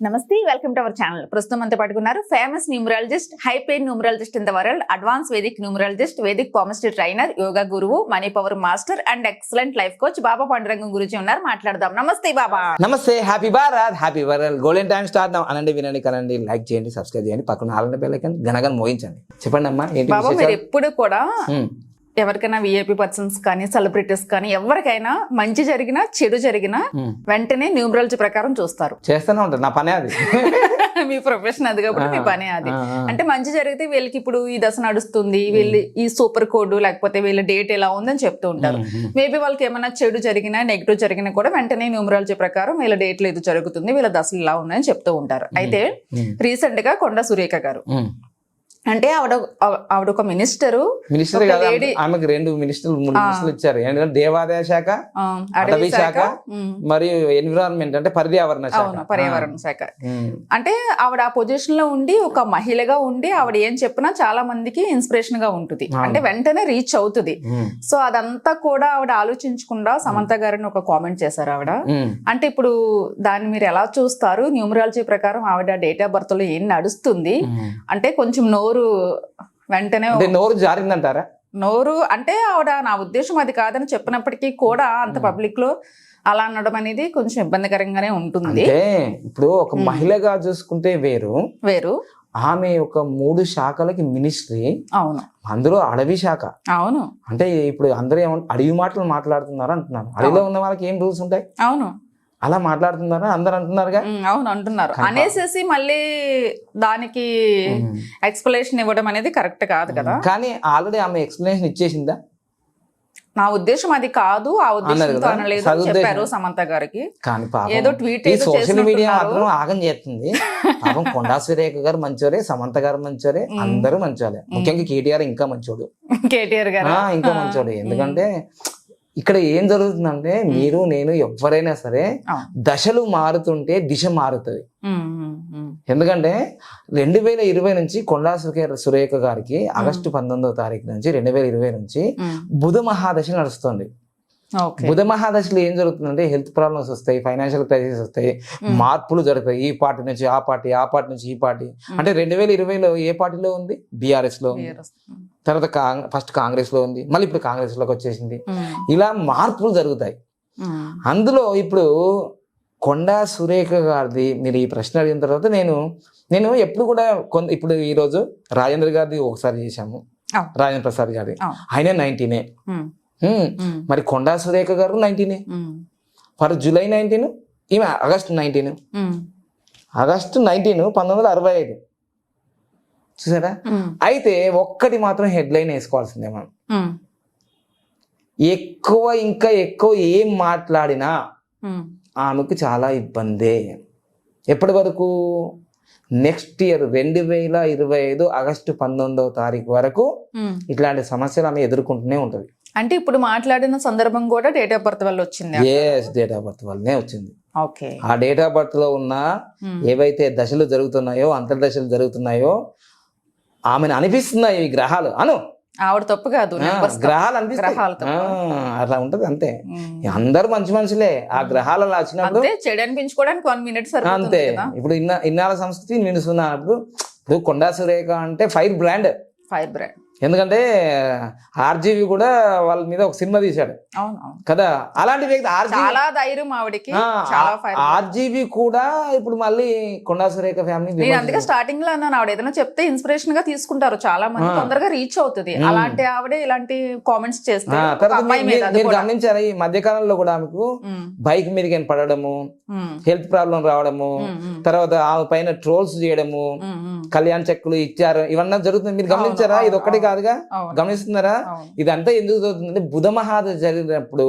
నమస్తే welcome to our channel. ప్రస్తుతం అంతా పట్టుకున్నారు famous numerologist high pain numerologist in the world advance Vedic numerologist Vedic palmistry trainer yoga గురువు money power master and excellent life coach Baba Pandurangam గురించి ఉన్నారు. మాట్లాడదాం. నమస్తే బాబా. నమస్తే happy Bharat happy world. Golden time start అనండి వినండి కనండి like చేయండి సబ్స్క్రైబ్ చేయండి. పక్కన ఆలండి బెల్లైకన్ గనగన్ మోగించండి. చెప్పండి అమ్మా బాబా మీరు? ఎప్పుడు కూడా ఎవరికైనా విఐపి పర్సన్స్ కానీ సెలబ్రిటీస్ కానీ ఎవరికైనా మంచి జరిగినా చెడు జరిగినా ఉమ్. వెంటనే న్యూమరాలజీ ప్రకారం చూస్తారు. చేస్తూనే ఉంటారు. నా పనే అది. మీ ప్రొఫెషన్ అది కాబట్టి మీ పని అది. అంటే మంచి జరిగితే వీళ్ళకి ఇప్పుడు ఈ దశ నడుస్తుంది. వీళ్ళు ఈ సూపర్ కోడ్ లేకపోతే వీళ్ళ డేట్ ఎలా ఉందని చెప్తూ ఉంటారు. మేబీ వాళ్ళకి ఏమైనా చెడు జరిగినా నెగిటివ్ జరిగినా కూడా వెంటనే న్యూమరాలజీ ప్రకారం వీళ్ళ డేట్లు ఇది జరుగుతుంది. వీళ్ళ దశలు ఇలా ఉన్నాయని చెప్తూ ఉంటారు. అయితే రీసెంట్గా కొండ సురేఖ గారు. అంటే ఆవిడ ఆవిడ ఒక మినిస్టరు మినిస్టర్ కదా ఆమెకు రెండు మినిస్టర్లు మూడు మినిస్టర్లు ఇచ్చారు. దేవాదాయ శాఖ అటవీ శాఖ మరియు ఎన్విరాన్మెంట్ అంటే పర్యావరణ శాఖ. పర్యావరణ శాఖ. అంటే ఆవిడ ఆ పొజిషన్లో ఉండి ఒక మహిళగా ఉండి ఆవిడ ఏం చెప్పినా చాలా మందికి ఇన్స్పిరేషన్గా ఉంటుంది. అంటే వెంటనే రీచ్ అవుతుంది. సో అదంతా కూడా ఆవిడ ఆలోచించకుండా సమంత గారిని ఒక కామెంట్ చేశారు ఆవిడ. అంటే ఇప్పుడు దాన్ని మీరు ఎలా చూస్తారు? న్యూమరాలజీ ప్రకారం ఆవిడ డేట్ ఆఫ్ బర్త్లో ఏం నడుస్తుంది. అంటే కొంచెం నోరు వెంటనే అంటే నోరు జారిందంటారా? నోరు అంటే ఆవిడ నా ఉద్దేశం అది కాదని చెప్పినప్పటికీ కూడా అంత పబ్లిక్లో అలా అనడం అనేది కొంచెం ఇబ్బందికరంగానే ఉంటుంది. అంటే ఇప్పుడు ఒక మహిళగా చూసుకుంటే వేరు. వేరు. ఆమె ఒక మూడు శాఖలకి మినిస్ట్రీ. అవును. అందులో అడవి శాఖ. అవును. అంటే ఇప్పుడు అందరూ ఏమో అడవి మాటలు మాట్లాడుతున్నారు అంటున్నారు. అడవిలో ఉన్న వాళ్ళకి ఏం రూల్స్ ఉంటాయి? అవును. అలా మాట్లాడుతున్నారా? అందరు అంటున్నారుగా? అవును అంటున్నారు. అనేసేసి మళ్ళీ దానికి ఎక్స్ప్లెనేషన్ ఇవ్వడం అనేది కరెక్ట్ కాదు కదా? కానీ ఆల్రెడీ ఆమె ఎక్స్ప్లెనేషన్ ఇచ్చేసిందా? నా ఉద్దేశం అది కాదు ఆ ఉద్దేశంతో కదా? అనలేదు. చెప్పారు సమంత గారికి. కానీ ఏదో ట్వీట్ సోషల్ మీడియా. మాత్రం ఆగం చేస్తుంది. పాపం కొండా సురేఖ గారు మంచోరే సమంత గారు మంచోరే అందరూ మంచోలే ముఖ్యంగా కేటీఆర్ ఇంకా మంచోడు. కేటీఆర్ గారు. ఇంకా మంచోడు. ఎందుకంటే ఇక్కడ ఏం జరుగుతుందంటే మీరు నేను ఎవరైనా సరే. దశలు మారుతుంటే దిశ మారుతుంది. ఎందుకంటే రెండు వేల ఇరవై నుంచి కొండా సురేఖ గారికి ఆగస్టు పంతొమ్మిదవ తారీఖు నుంచి రెండు వేల ఇరవై నుంచి. బుధ మహాదశ నడుస్తుంది. బుధ మహాదశలో ఏం జరుగుతుందంటే హెల్త్ ప్రాబ్లమ్స్ వస్తాయి ఫైనాన్షియల్ క్రైసిస్ వస్తాయి మార్పులు జరుగుతాయి. ఈ పార్టీ నుంచి ఆ పార్టీ ఆ పార్టీ నుంచి ఈ పార్టీ. అంటే రెండు వేల ఇరవైలో ఏ పార్టీలో ఉంది? బీఆర్ఎస్. లో తర్వాత ఫస్ట్ కాంగ్రెస్లో ఉంది మళ్ళీ ఇప్పుడు కాంగ్రెస్లోకి వచ్చేసింది ఇలా మార్పులు జరుగుతాయి. అందులో ఇప్పుడు కొండా సురేఖ గారిది మీరు ఈ ప్రశ్న అడిగిన తర్వాత నేను నేను ఎప్పుడు కూడా కొంత ఇప్పుడు ఈరోజు రాజేంద్ర గారిది ఒకసారి చేశాము. రాజేంద్ర ప్రసాద్ గారి. ఆయన నైన్టీనే. మరి కొండా సురేఖ గారు నైన్టీనే. ఫర్ జూలై నైన్టీన్ ఈమె ఆగస్ట్ నైన్టీన్. ఆగస్టు నైన్టీన్ పంతొమ్మిది వందల అరవై ఐదు. చూసారా? అయితే ఒక్కటి మాత్రం హెడ్లైన్ వేసుకోవాల్సిందే మనం. ఎక్కువ ఇంకా ఎక్కువ ఏం మాట్లాడినా. ఆమెకు చాలా ఇబ్బందే. ఎప్పటి వరకు? నెక్స్ట్ ఇయర్ రెండు వేల ఇరవై ఐదు ఆగస్టు పంతొమ్మిదవ తారీఖు వరకు. ఇట్లాంటి సమస్యలు ఆమె ఎదుర్కొంటూనే ఉంటుంది. అంటే ఇప్పుడు మాట్లాడిన సందర్భం కూడా డేట్ ఆఫ్ బర్త్ వల్ల వచ్చింది ఏఎస్ డేట్ ఆఫ్ బర్త్ వల్లనే వచ్చింది. ఓకే. ఆ డేట్ ఆఫ్ బర్త్లో ఉన్న ఏవైతే దశలు జరుగుతున్నాయో అంతర్దశలు జరుగుతున్నాయో ఆమెను అనిపిస్తున్నాయి ఈ గ్రహాలు. అను. ఆవిడ తప్పు కాదు. గ్రహాలు అనిపిస్తాయి అట్లా ఉంటది అంతే. అందరు మంచి మనుషులే. ఆ గ్రహాలు అలా వచ్చినప్పుడు చెడు అనిపించుకోవడానికి వన్ మినిట్ అంతే. ఇప్పుడు ఇన్న ఇన్నాళ్ళ సంస్కృతి నిలుస్తున్నప్పుడు ఇప్పుడు కొండా సురేఖ అంటే ఫైర్ బ్రాండ్. Fire brand. ఎందుకంటే ఆర్జీవి కూడా వాళ్ళ మీద ఒక సినిమా తీశాడు. కదా? అలాంటి వ్యక్తి ఆర్జీవి చాలా ధైర్యం ఆవిడకి. ఆర్జీవి కూడా ఇప్పుడు మళ్ళీ కొండా సురేఖ ఫ్యామిలీ అందుకే స్టార్టింగ్లో అన్నాను ఆవిడ ఏదైనా చెప్తే ఇన్స్పిరేషన్గా తీసుకుంటారు. చాలా మంది తొందరగా రీచ్ అవుతుంది. అలాంటి ఆవిడే ఇలాంటి కామెంట్స్ చేస్తే ఒక తర్వాత అమ్మాయి మీద మీరు- అది మీరు కూడా. గమనించారా? ఈ మధ్య కాలంలో కూడా ఆమెకు బైక్ మీదకి పడడము హెల్త్ ప్రాబ్లం రావడము తర్వాత ఆమె పైన ట్రోల్స్ చేయడము. కళ్యాణ్ చెక్కులు ఇచ్చారు ఇవన్నీ జరుగుతుంది మీరు గమనించారా? ఇది ఒక్కటి కాదుగా? గమనిస్తున్నారా? ఇదంతా ఎందుకు జరుగుతుందంటే బుధ మహాదశ జరిగినప్పుడు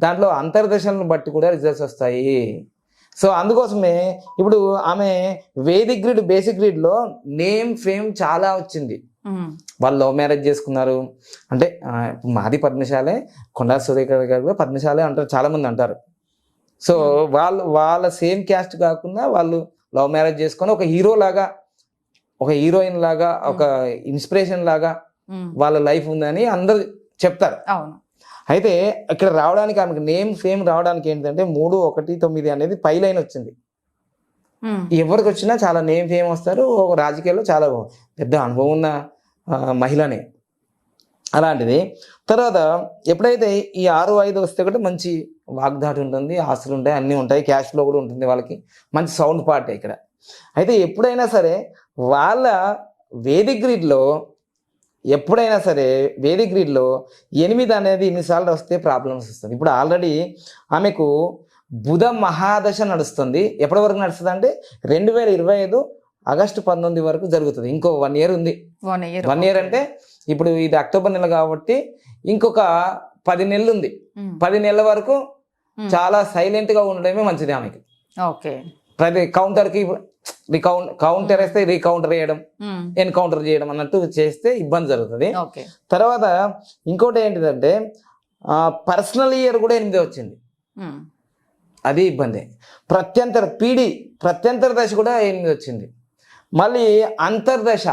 దాంట్లో అంతర్దశలను బట్టి కూడా రిజల్ట్స్ వస్తాయి. సో అందుకోసమే ఇప్పుడు ఆమె వేదిక్ గ్రిడ్ బేసిక్ గ్రిడ్లో నేమ్ ఫేమ్ చాలా వచ్చింది. వాళ్ళు లవ్ మ్యారేజ్ చేసుకున్నారు. అంటే మాది పద్మశాలే కొండా సురేఖ గారు కూడా పద్మశాలే అంటారు చాలా మంది అంటారు సో వాళ్ళు వాళ్ళ సేమ్ క్యాస్ట్ కాకుండా వాళ్ళు లవ్ మ్యారేజ్ చేసుకొని ఒక హీరో లాగా ఒక హీరోయిన్ లాగా ఒక ఇన్స్పిరేషన్ లాగా వాళ్ళ లైఫ్ ఉందని అందరు చెప్తారు. అవును. అయితే ఇక్కడ రావడానికి ఆమెకు నేమ్ ఫేమ్ రావడానికి ఏంటంటే మూడు ఒకటి తొమ్మిది అనేది పై లైన్ వచ్చింది. ఎవరికి వచ్చినా చాలా నేమ్ ఫేమ్ వస్తారు ఒక రాజకీయాల్లో చాలా పెద్ద అనుభవం ఉన్న మహిళనే. అలాంటిది. తర్వాత ఎప్పుడైతే ఈ ఆరు ఐదు వస్తే కూడా మంచి వాగ్దాటి ఉంటుంది ఆస్తులు ఉంటాయి అన్నీ ఉంటాయి క్యాష్ ఫ్లో కూడా ఉంటుంది వాళ్ళకి. మంచి సౌండ్ పార్ట్ ఇక్కడ. అయితే ఎప్పుడైనా సరే వాళ్ళ వేదిక్ గ్రిడ్లో ఎప్పుడైనా సరే వేదిక్ గ్రిడ్లో ఎనిమిది అనేది ఎన్నిసార్లు వస్తే ప్రాబ్లమ్స్ వస్తుంది ఇప్పుడు ఆల్రెడీ ఆమెకు బుధ మహాదశ నడుస్తుంది. ఎప్పటి వరకు నడుస్తుంది అంటే రెండు వేల ఇరవై ఐదు ఆగస్టు పంతొమ్మిది వరకు జరుగుతుంది. ఇంకో వన్ ఇయర్ ఉంది. వన్ ఇయర్ వన్ ఇయర్ అంటే ఇప్పుడు ఇది అక్టోబర్ నెల కాబట్టి ఇంకొక పది నెలలు ఉంది. పది నెలల వరకు చాలా సైలెంట్గా ఉండడమే మంచిది ఆమెకి. ఓకే. ప్రతి కౌంటర్కి రికౌంట్ కౌంటర్ వేస్తే రీకౌంటర్ చేయడం ఎన్కౌంటర్ చేయడం అన్నట్టు చేస్తే ఇబ్బంది జరుగుతుంది. ఓకే. తర్వాత ఇంకోటి ఏంటిదంటే పర్సనల్ ఇయర్ కూడా ఎనిమిది వచ్చింది. ఉమ్, అది ఇబ్బంది. ప్రత్యంతర పీడి ప్రత్యంతర దశ కూడా ఎనిమిది వచ్చింది. మళ్ళీ అంతర్దశ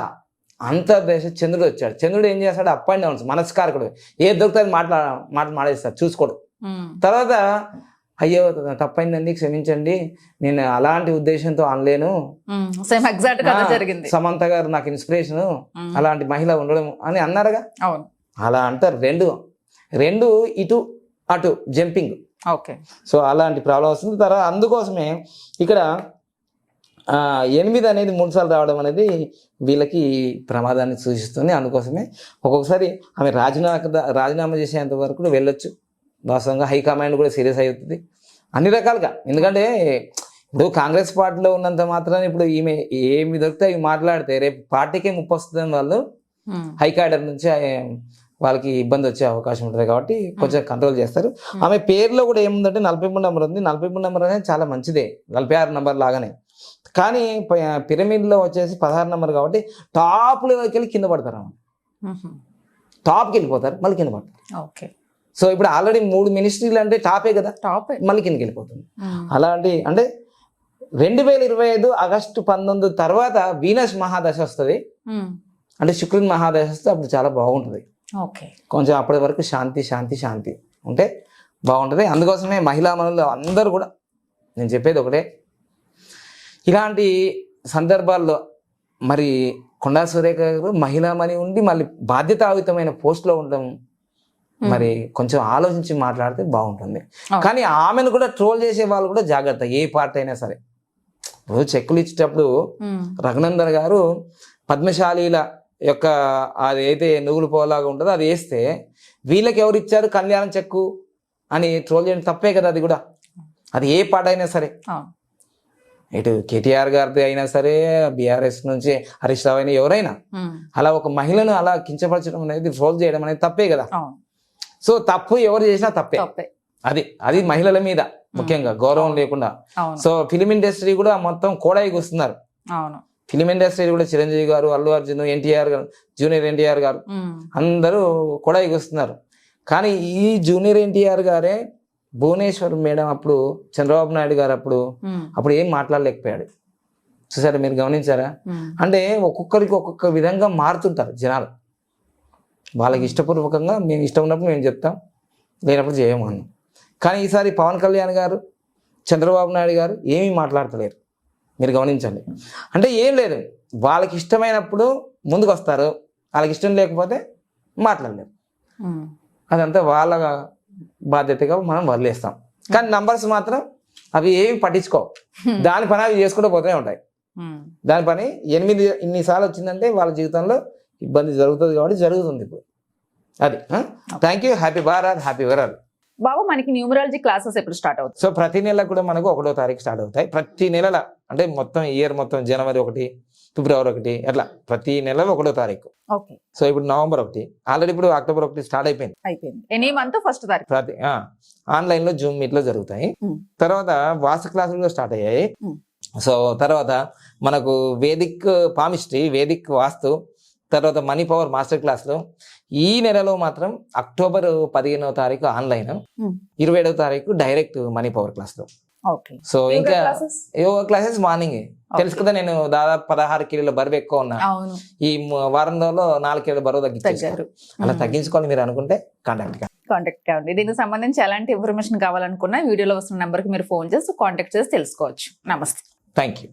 అంతర్దశ చంద్రుడు వచ్చాడు. చంద్రుడు ఏం చేస్తాడు? అప్ అండ్ డౌన్స్ మనస్కారకుడు. ఏది దొరుకుతుంది మాట్లా మాట మాడేస్తాడు చూసుకోడు. ఉమ్, తర్వాత అయ్యో తప్పైందండి క్షమించండి. నేను అలాంటి ఉద్దేశంతో అనలేను. సేమ్ ఎగ్జాక్ట్ జరిగింది. సమంత గారు నాకు ఇన్స్పిరేషన్ అలాంటి మహిళ ఉండడం అని అన్నారుగా? అవును. అలా అంటారు. రెండు రెండు ఇటు అటు జంపింగ్ ఓకే. సో అలాంటి ప్రాబ్లం వస్తుంది. తర్వాత అందుకోసమే ఇక్కడ ఆ, ఎనిమిది అనేది మూడు సార్లు రావడం అనేది వీళ్ళకి ప్రమాదాన్ని సూచిస్తుంది. అందుకోసమే ఒక్కొక్కసారి ఆమె రాజీనామా రాజీనామా చేసేంత వరకు వెళ్ళొచ్చు. వాస్తవంగా హైకమాండ్ కూడా సీరియస్ అవుతుంది అన్ని రకాలుగా. ఎందుకంటే ఇప్పుడు కాంగ్రెస్ పార్టీలో ఉన్నంత మాత్రాన ఇప్పుడు ఈమె ఏమి దొరికితే అవి మాట్లాడితే రేపు పార్టీకే ముప్పు వస్తుందని వాళ్ళు ఉమ్, హై క్యాడర్ నుంచి వాళ్ళకి ఇబ్బంది వచ్చే అవకాశం ఉంటుంది కాబట్టి కొంచెం కంట్రోల్ చేస్తారు. ఆమె పేరులో కూడా ఏముందంటే నలభై మూడు నెంబర్ ఉంది. నలభై మూడు నెంబర్ అనేది చాలా మంచిదే. నలభై ఆరు నెంబర్ లాగానే. కానీ పిరమిడ్లో వచ్చేసి పదహారు నెంబర్ కాబట్టి టాప్ లెవెల్కి వెళ్ళి కింద పడతారు ఆమె. టాప్కి వెళ్ళిపోతారు మళ్ళీ కింద పడతారు. ఓకే. సో ఇప్పుడు ఆల్రెడీ మూడు మినిస్ట్రీలు అంటే టాపే కదా. టాప్. మళ్ళీ కిందకి వెళ్ళిపోతుంది. అలాంటి అంటే రెండు వేల ఇరవై ఐదు ఆగస్టు పంతొమ్మిది తర్వాత వీనస్ మహాదశ వస్తుంది. అంటే శుక్రుని మహాదశ వస్తే అప్పుడు చాలా బాగుంటుంది. ఓకే. కొంచెం అప్పటి వరకు శాంతి శాంతి శాంతి ఉంటే బాగుంటుంది. అందుకోసమే మహిళా మనులు అందరూ కూడా నేను చెప్పేది ఒకటే. ఇలాంటి సందర్భాల్లో మరి కొండా సురేఖ గారు మహిళామణి ఉండి మళ్ళీ బాధ్యతాయుతమైన పోస్ట్లో ఉండడం మరి కొంచెం ఆలోచించి మాట్లాడితే బాగుంటుంది. అవును. కానీ ఆమెను కూడా ట్రోల్ చేసే వాళ్ళు కూడా జాగ్రత్త ఏ పార్టీ అయినా సరే. ఇప్పుడు చెక్కులు ఇచ్చేటప్పుడు రఘునందన్ గారు పద్మశాలీల యొక్క అది అయితే నువ్వులు పోలాగా ఉంటుందో అది వేస్తే వీళ్ళకి ఎవరు ఇచ్చారు కళ్యాణం చెక్కు అని ట్రోల్ చేయడం తప్పే కదా అది కూడా. అది ఏ పాట అయినా సరే. అవును ఇటు కేటీఆర్ గారిది అయినా సరే బీఆర్ఎస్ నుంచి హరీష్ రావు అయినా ఎవరైనా ఉమ్, అలా ఒక మహిళను అలా కించపరచడం అనేది ట్రోల్ చేయడం అనేది తప్పే కదా. అవును సో తప్పు ఎవరు చేసినా తప్పే. అది అది మహిళల మీద ముఖ్యంగా గౌరవం లేకుండా. సో ఫిలిం ఇండస్ట్రీ కూడా మొత్తం కోడాయికి వస్తున్నారు అవును. ఫిలిం ఇండస్ట్రీ కూడా చిరంజీవి గారు అల్లు అర్జున్ ఎన్టీఆర్ గారు జూనియర్ ఎన్టీఆర్ గారు అందరూ కూడా వస్తున్నారు కానీ ఈ జూనియర్ ఎన్టీఆర్ గారే భువనేశ్వర్ మేడం అప్పుడు చంద్రబాబు నాయుడు గారు అప్పుడు అప్పుడు ఏం మాట్లాడలేకపోయాడు. చూసారా మీరు గమనించారా? అంటే ఒక్కొక్కరికి ఒక్కొక్క విధంగా మారుతుంటారు జనాలు. వాళ్ళకి ఇష్టపూర్వకంగా మేము ఇష్టం ఉన్నప్పుడు మేము చెప్తాం లేనప్పుడు చేయము అన్నాం. కానీ ఈసారి పవన్ కళ్యాణ్ గారు చంద్రబాబు నాయుడు గారు ఏమీ మాట్లాడతలేరు. మీరు గమనించండి. అంటే ఏం లేదు. వాళ్ళకి ఇష్టమైనప్పుడు ముందుకు వస్తారు. వాళ్ళకి ఇష్టం లేకపోతే మాట్లాడలేరు. అదంతా వాళ్ళ బాధ్యతగా మనం వదిలేస్తాం. కానీ నంబర్స్ మాత్రం అవి ఏమి పట్టించుకోవు. దాని పని అవి చేసుకుంటూ పోతూనే ఉంటాయి. దాని పని ఎనిమిది ఇన్నిసార్లు వచ్చిందంటే వాళ్ళ జీవితంలో ఇబ్బంది జరుగుతుంది కాబట్టి జరుగుతుంది ఇప్పుడు. అది thank you happy Bharat happy world Babu మనకి న్యూమరాలజీ క్లాసెస్ ఎప్పుడు స్టార్ట్ అవుతాయి? సో ప్రతి నెల కూడా మనకు ఒకటో తారీఖు స్టార్ట్ అవుతాయి. ప్రతి నెలల అంటే మొత్తం ఇయర్ మొత్తం జనవరి ఒకటి ఫిబ్రవరి ఒకటి అట్లా ప్రతి నెల ఒకటో తారీఖు. ఓకే. సో ఇప్పుడు నవంబర్ ఒకటి ఆల్రెడీ ఇప్పుడు అక్టోబర్ ఒకటి స్టార్ట్ అయిపోయింది. అయిపోయింది. ఎనీ మంత్ ఫస్ట్ తారీఖు. ప్రతి ఆన్లైన్లో జూమ్ మీట్లో జరుగుతాయి. తర్వాత వాస్తు క్లాసులు కూడా స్టార్ట్ అయ్యాయి. సో తర్వాత మనకు వేదిక్ పామిస్ట్రీ వేదిక్ వాస్తు తర్వాత మనీ పవర్ మాస్టర్ క్లాసులు ఈ నెలలో మాత్రం అక్టోబర్ పదిహేనవ తారీఖు ఆన్లైన్ Hmm. ఇరవై ఏడవ తారీఖు డైరెక్ట్ మనీ పవర్ క్లాసులు. సో ఇంకా యోగా క్లాసెస్ మార్నింగ్. తెలుసు కదా నేను దాదాపు పదహారు కిలోల బరువు ఎక్కువ ఉన్నా. ఈ వారం రోజుల్లో నాలుగు కిలోల బరువు తగ్గించారు అలా తగ్గించుకోవాలి మీరు అనుకుంటే కాంటాక్ట్ కాంటాక్ట్ కావండి దీనికి సంబంధించి ఎలాంటి ఇన్ఫర్మేషన్ కావాలనుకున్నా వీడియోలో వస్తున్న నెంబర్కి మీరు ఫోన్ చేసి కాంటాక్ట్ చేసి తెలుసుకోవచ్చు. నమస్తే. Thank you